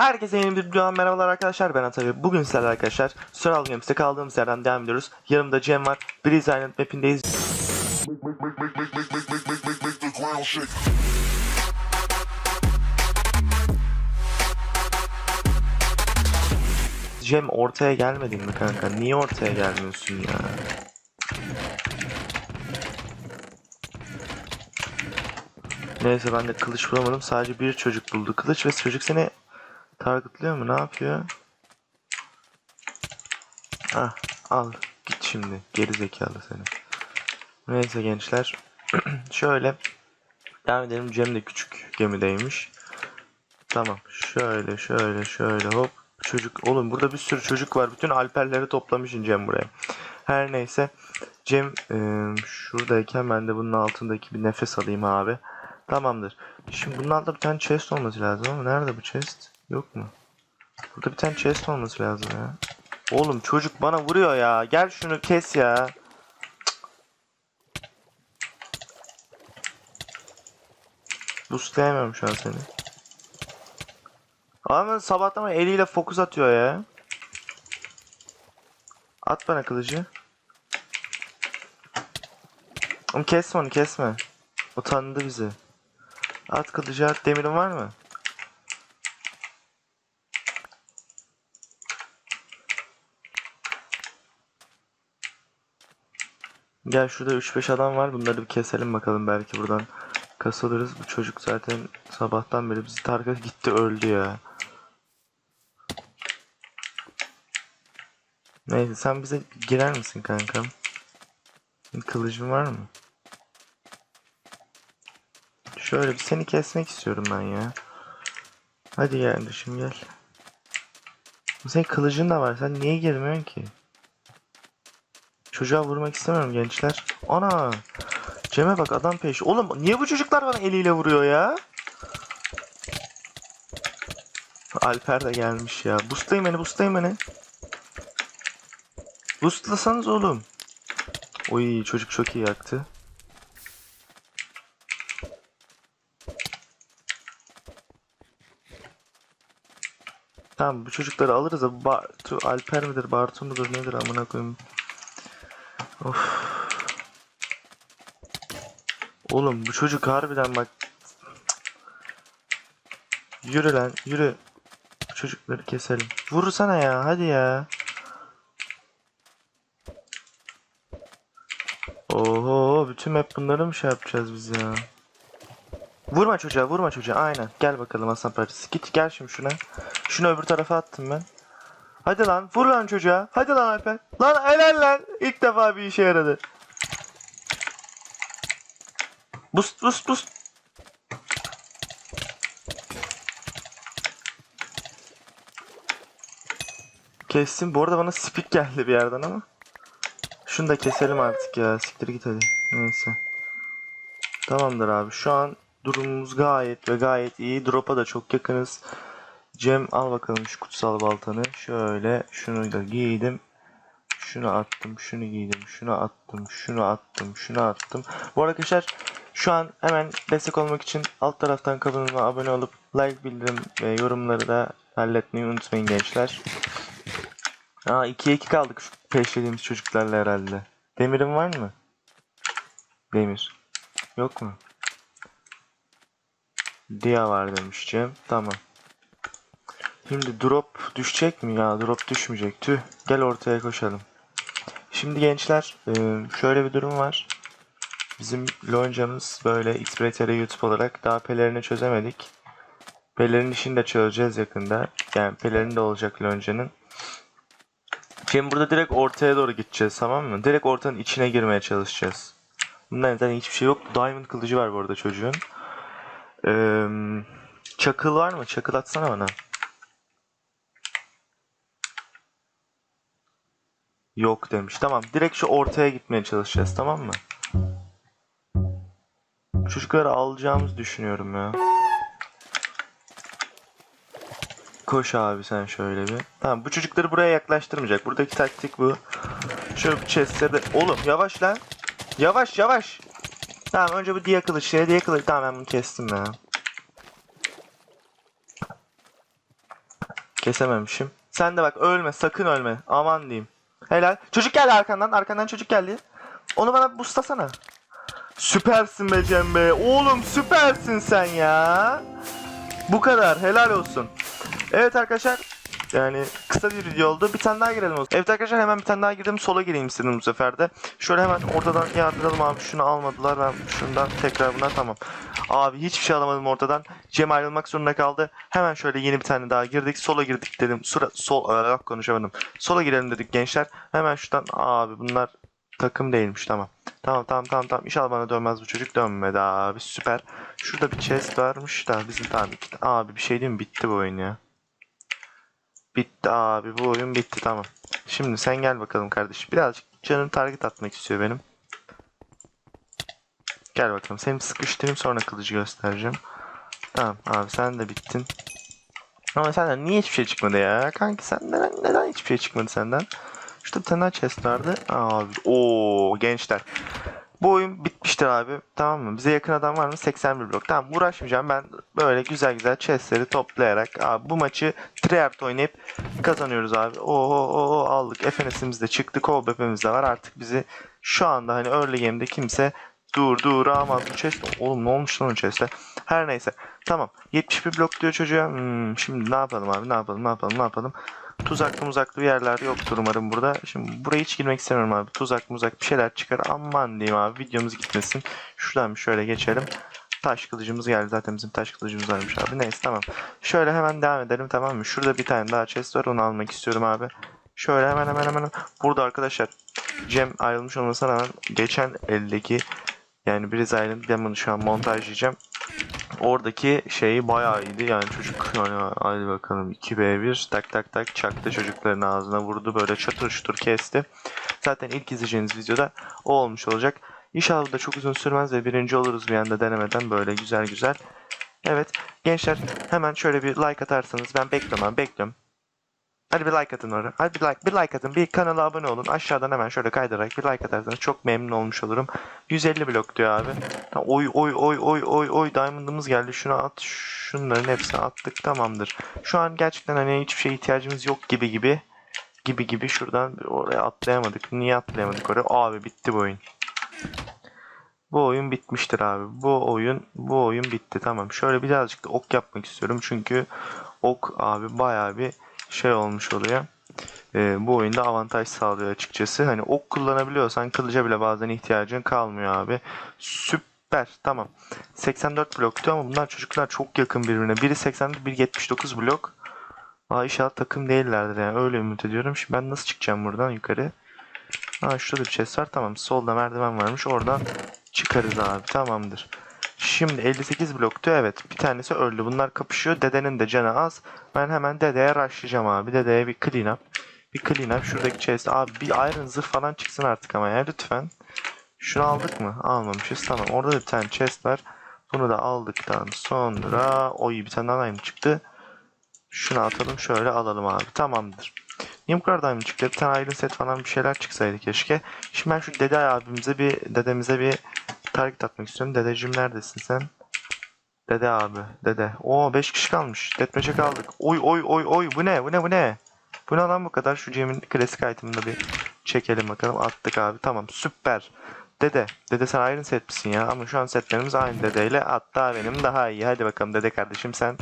Herkese yeni bir videodan merhabalar arkadaşlar ben Atari. Bugün sizlerle arkadaşlar Survival Games'te kaldığımız yerden devam ediyoruz. Yanımda Cem var. Breeze Island mapindeyiz. Cem ortaya gelmedin mi kanka? Niye ortaya gelmiyorsun ya? Neyse ben de kılıç bulamadım. Sadece bir çocuk buldu kılıç ve çocuk seni targetluyor mu? Ne yapıyor? Ah al. Git şimdi. Geri zekalı seni. Neyse gençler. Şöyle. Devam edelim. Cem de küçük gemideymiş. Tamam. Şöyle şöyle şöyle hop. Çocuk. Oğlum burada bir sürü çocuk var. Bütün alperleri toplamışsın Cem buraya. Her neyse. Cem e, şuradayken ben de bunun altındaki bir nefes alayım abi. Tamamdır. Şimdi bunun altında bir tane chest olması lazım ama nerede bu chest? Yok mu? Burada bir tane chest olması lazım ya. Oğlum çocuk bana vuruyor ya. Gel şunu kes ya. Boostlayamıyorum şu an seni. Ama sabahtan beri eliyle fokus atıyor ya. At bana kılıcı. Oğlum kesme onu kesme. O tanıdı bizi. At kılıcı at. Demirin var mı? Gel şurada 3-5 adam var. Bunları bir keselim bakalım. Belki buradan kasılırız. Bu çocuk zaten sabahtan beri bizi target gitti öldü ya. Neyse sen bize girer misin kankam? Kılıcın var mı? Şöyle bir seni kesmek istiyorum ben ya. Hadi gel kardeşim gel. Senin kılıcın da var. Sen niye girmiyorsun ki? Çocuğa vurmak istemiyorum gençler. Ana! Cem'e bak adam peş. Oğlum niye bu çocuklar bana eliyle vuruyor ya? Alper de gelmiş ya. Boostlayın beni, boostlayın beni. Boostlasanız oğlum. Oy çocuk çok iyi yaktı. Tamam bu çocukları alırız da Bartu, Alper midir Bartu mudur nedir amına koyayım. Of. Oğlum bu çocuk harbiden bak. Yürü lan yürü. Bu çocukları keselim. Vursana ya hadi ya. Oho bütün map bunları mı şey yapacağız biz ya? Vurma çocuğa vurma çocuğa aynen. Gel bakalım aslan parçası. Git gel şimdi şuna. Şunu öbür tarafa attım ben. Hadi lan vur lan çocuğa. Hadi lan Alper. Lan helal lan. İlk defa bir işe yaradı. Boost boost boost. Kestim. Bu arada bana speed geldi bir yerden ama. Şunu da keselim artık ya. Siktir git hadi. Neyse. Tamamdır abi. Şu an durumumuz gayet ve gayet iyi. Drop'a da çok yakınız. Cem al bakalım şu kutsal baltanı. Şöyle şunu da giydim. Şunu attım, şunu giydim, şunu attım, şunu attım, şunu attım. Bu arkadaşlar şu an hemen destek olmak için alt taraftan kanalıma abone olup like, bildirim ve yorumları da halletmeyi unutmayın gençler. Aa 2'ye 2 kaldık şu peşlediğimiz çocuklarla herhalde. Demir'in var mı? Demir. Yok mu? Dia var demiş Cem. Tamam. Şimdi drop düşecek mi ya? Drop düşmeyecek. Tüh. Gel ortaya koşalım. Şimdi gençler e, şöyle bir durum var. Bizim loncamız böyle Xpretere YouTube olarak daha pelerini çözemedik. Pelerin işini de çözeceğiz yakında. Yani pelerin de olacak loncanın. Şimdi burada direkt ortaya doğru gideceğiz tamam mı? Direkt ortanın içine girmeye çalışacağız. Bundan zaten hiçbir şey yok. Diamond kılıcı var bu arada çocuğun. Ee, çakıl var mı? Çakıl atsana bana. Yok demiş. Tamam. Direkt şu ortaya gitmeye çalışacağız. Tamam mı? Çocukları alacağımızı düşünüyorum ya. Koş abi sen şöyle bir. Tamam bu çocukları buraya yaklaştırmayacak. Buradaki taktik bu. Şöyle bir de... Oğlum yavaş lan. Yavaş yavaş. Tamam önce bu diye kılıç şey diye kılıç. Tamam ben bunu kestim ya. Kesememişim. Sen de bak ölme sakın ölme. Aman diyeyim. Helal. Çocuk geldi arkandan. Arkandan çocuk geldi. Onu bana boostlasana. Süpersin be Cem be. Oğlum süpersin sen ya. Bu kadar. Helal olsun. Evet arkadaşlar. Yani kısa bir video oldu. Bir tane daha girelim o zaman. Evet arkadaşlar hemen bir tane daha girdim. Sola gireyim istedim bu sefer de. Şöyle hemen ortadan yardıralım abi. Şunu almadılar. Ben şundan tekrar buna tamam. Abi hiçbir şey alamadım ortadan. Cem ayrılmak zorunda kaldı. Hemen şöyle yeni bir tane daha girdik. Sola girdik dedim. Sura, sol, Aa, konuşamadım. Sola girelim dedik gençler. Hemen şuradan abi bunlar takım değilmiş tamam. Tamam tamam tamam tamam. İnşallah bana dönmez bu çocuk dönmedi abi süper. Şurada bir chest varmış da bizim tamam. Abi bir şey diyeyim mi? Bitti bu oyun ya. Bitti abi bu oyun bitti tamam. Şimdi sen gel bakalım kardeşim. Birazcık canım target atmak istiyor benim. Gel bakalım. Seni sıkıştırayım sonra kılıcı göstereceğim. Tamam abi sen de bittin. Ama senden niye hiçbir şey çıkmadı ya? Kanki sen neden, neden hiçbir şey çıkmadı senden? Şurada bir tane chest vardı. Abi o gençler. Bu oyun bitmiştir abi. Tamam mı? Bize yakın adam var mı? 81 blok. Tamam uğraşmayacağım. Ben böyle güzel güzel chestleri toplayarak abi bu maçı tryhard oynayıp kazanıyoruz abi. Oo, oo, aldık. FNS'imiz de çıktı. KOBP'miz de var. Artık bizi şu anda hani early game'de kimse dur duramaz. Bu chest oğlum ne olmuş lan o chest'e? Her neyse. Tamam. 71 blok diyor çocuğa. Hmm, şimdi ne yapalım abi? Ne yapalım? Ne yapalım? Ne yapalım? Tuzaklı muzaklı bir yerler yoktur umarım burada. Şimdi buraya hiç girmek istemiyorum abi. Tuzak muzak bir şeyler çıkar. Aman diyeyim abi. Videomuz gitmesin. Şuradan bir şöyle geçelim. Taş kılıcımız geldi. Zaten bizim taş kılıcımız varmış abi. Neyse tamam. Şöyle hemen devam edelim tamam mı? Şurada bir tane daha chest var. Onu almak istiyorum abi. Şöyle hemen hemen hemen. Burada arkadaşlar Cem ayrılmış olmasına rağmen geçen eldeki yani Breeze Island ben bunu şu an montajlayacağım. Oradaki şeyi bayağı iyiydi yani çocuk yani hadi bakalım 2v1 tak tak tak çaktı çocukların ağzına vurdu böyle çatır çutur kesti. Zaten ilk izleyeceğiniz videoda o olmuş olacak. İnşallah da çok uzun sürmez ve birinci oluruz bir anda denemeden böyle güzel güzel. Evet gençler hemen şöyle bir like atarsanız ben abi bekliyorum. Hadi bir like atın oraya. Hadi bir like, bir like atın. Bir kanala abone olun. Aşağıdan hemen şöyle kaydırarak bir like atarsanız çok memnun olmuş olurum. 150 blok diyor abi. Oy oy oy oy oy oy diamond'ımız geldi. Şunu at. Şunların hepsini attık. Tamamdır. Şu an gerçekten hani hiçbir şeye ihtiyacımız yok gibi gibi. Gibi gibi şuradan oraya atlayamadık. Niye atlayamadık oraya? Abi bitti bu oyun. Bu oyun bitmiştir abi. Bu oyun bu oyun bitti. Tamam. Şöyle birazcık da ok yapmak istiyorum. Çünkü ok abi bayağı bir şey olmuş oluyor. Ee, bu oyunda avantaj sağlıyor açıkçası. Hani ok kullanabiliyorsan kılıca bile bazen ihtiyacın kalmıyor abi. Süper. Tamam. 84 bloktu ama bunlar çocuklar çok yakın birbirine. Biri 84, biri 79 blok. Aa inşallah takım değillerdir yani. Öyle ümit ediyorum. Şimdi ben nasıl çıkacağım buradan yukarı? Aa şurada bir chest var. Tamam. Solda merdiven varmış. Oradan çıkarız abi. Tamamdır. Şimdi 58 bloktu. Evet. Bir tanesi öldü. Bunlar kapışıyor. Dedenin de canı az. Ben hemen dedeye rushlayacağım abi. Dedeye bir clean up. Bir clean up. Şuradaki chest. Abi bir iron zırh falan çıksın artık ama ya lütfen. Şunu aldık mı? Almamışız. Tamam. Orada da bir tane chest var. Bunu da aldıktan sonra oy bir tane daha çıktı. Şunu atalım şöyle alalım abi. Tamamdır. Niye bu çıktı? Bir tane iron set falan bir şeyler çıksaydı keşke. Şimdi ben şu dede abimize bir dedemize bir target atmak istiyorum. Dedeciğim neredesin sen? Dede abi. Dede. Oo 5 kişi kalmış. Deathmatch'e kaldık. Oy oy oy oy. Bu ne? Bu ne? Bu ne? Bu ne lan bu kadar? Şu Cem'in klasik item'ını bir çekelim bakalım. Attık abi. Tamam. Süper. Dede. Dede sen ayrı set misin ya? Ama şu an setlerimiz aynı dedeyle. Hatta benim daha iyi. Hadi bakalım dede kardeşim sen.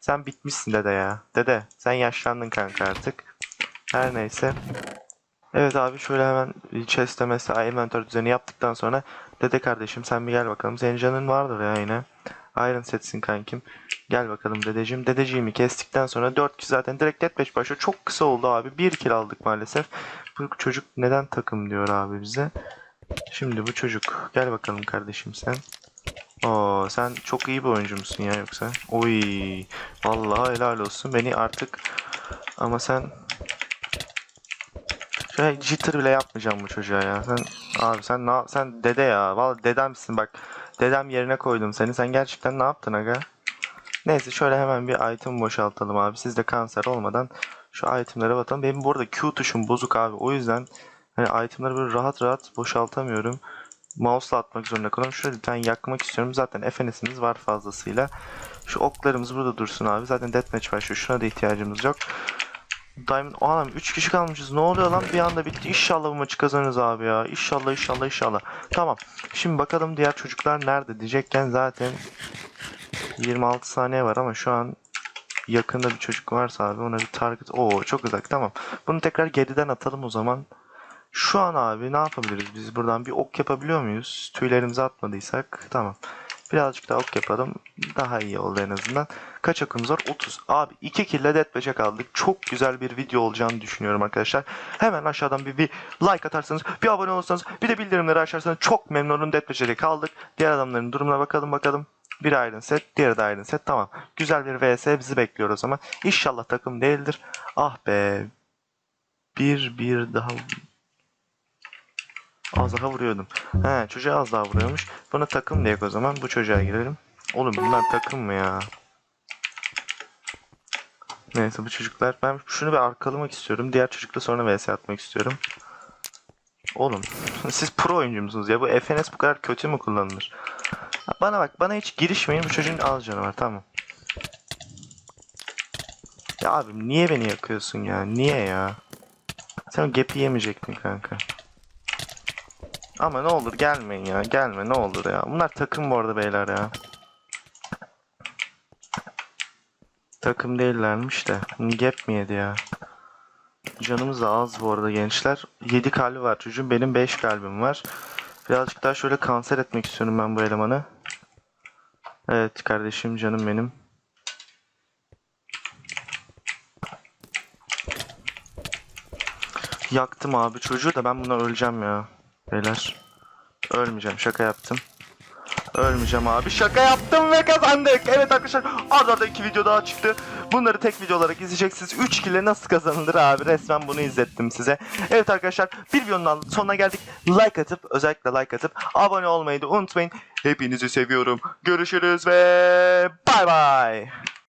Sen bitmişsin dede ya. Dede sen yaşlandın kanka artık. Her neyse. Evet abi şöyle hemen chest'e mesela inventory düzeni yaptıktan sonra Dede kardeşim sen bir gel bakalım. Senin canın vardır ya yine. Iron setsin kankim. Gel bakalım dedeciğim. Dedeciğimi kestikten sonra 4 kişi zaten direkt deathmatch başlıyor. Çok kısa oldu abi. 1 kill aldık maalesef. Bu çocuk neden takım diyor abi bize. Şimdi bu çocuk. Gel bakalım kardeşim sen. Oo sen çok iyi bir oyuncu musun ya yoksa? Oy. Vallahi helal olsun. Beni artık ama sen Şöyle jitter bile yapmayacağım bu çocuğa ya. Sen abi sen ne sen dede ya. Vallahi dedemsin bak. Dedem yerine koydum seni. Sen gerçekten ne yaptın aga? Neyse şöyle hemen bir item boşaltalım abi. Siz de kanser olmadan şu itemlere bakalım. Benim bu arada Q tuşum bozuk abi. O yüzden hani itemleri böyle rahat rahat boşaltamıyorum. Mouse'la atmak zorunda kalıyorum. Şöyle bir tane yakmak istiyorum. Zaten FNS'imiz var fazlasıyla. Şu oklarımız burada dursun abi. Zaten deathmatch başlıyor. Şuna da ihtiyacımız yok. Diamond anam 3 kişi kalmışız. Ne oluyor lan? Bir anda bitti. İnşallah bu maçı kazanırız abi ya. İnşallah inşallah inşallah. Tamam. Şimdi bakalım diğer çocuklar nerede diyecekken zaten 26 saniye var ama şu an yakında bir çocuk varsa abi ona bir target. Oo çok uzak tamam. Bunu tekrar geriden atalım o zaman. Şu an abi ne yapabiliriz? Biz buradan bir ok yapabiliyor muyuz? Tüylerimizi atmadıysak tamam. Birazcık daha ok yapalım. Daha iyi oldu en azından. Kaç okumuz var? 30. Abi 2 kill ile deathmatch'e kaldık. Çok güzel bir video olacağını düşünüyorum arkadaşlar. Hemen aşağıdan bir, bir like atarsanız, bir abone olursanız, bir de bildirimleri açarsanız çok deathmatch'e de kaldık. Diğer adamların durumuna bakalım bakalım. Bir Iron set, diğeri de Iron set. Tamam. Güzel bir vs bizi bekliyor o zaman. İnşallah takım değildir. Ah be. Bir bir daha Az daha vuruyordum. He çocuğa az daha vuruyormuş. Buna takım diyek o zaman. Bu çocuğa girelim. Oğlum bunlar takım mı ya? Neyse bu çocuklar. Ben şunu bir arkalamak istiyorum. Diğer çocukla sonra vs atmak istiyorum. Oğlum siz pro oyuncu musunuz ya? Bu FNS bu kadar kötü mü kullanılır? Bana bak bana hiç girişmeyin. Bu çocuğun az canı var tamam. Ya abim niye beni yakıyorsun ya? Niye ya? Sen gap'i yemeyecektin kanka. Ama ne olur gelmeyin ya. Gelme ne olur ya. Bunlar takım bu arada beyler ya. Takım değillermiş de. Gap mi yedi ya? Canımız da az bu arada gençler. 7 kalbi var çocuğun. Benim 5 kalbim var. Birazcık daha şöyle kanser etmek istiyorum ben bu elemanı. Evet kardeşim canım benim. Yaktım abi çocuğu da ben buna öleceğim ya. Beyler. Ölmeyeceğim şaka yaptım. Ölmeyeceğim abi. Şaka yaptım ve kazandık. Evet arkadaşlar arda arda iki video daha çıktı. Bunları tek video olarak izleyeceksiniz. 3 kile nasıl kazanılır abi. Resmen bunu izlettim size. Evet arkadaşlar bir videonun sonuna geldik. Like atıp özellikle like atıp abone olmayı da unutmayın. Hepinizi seviyorum. Görüşürüz ve bay bay.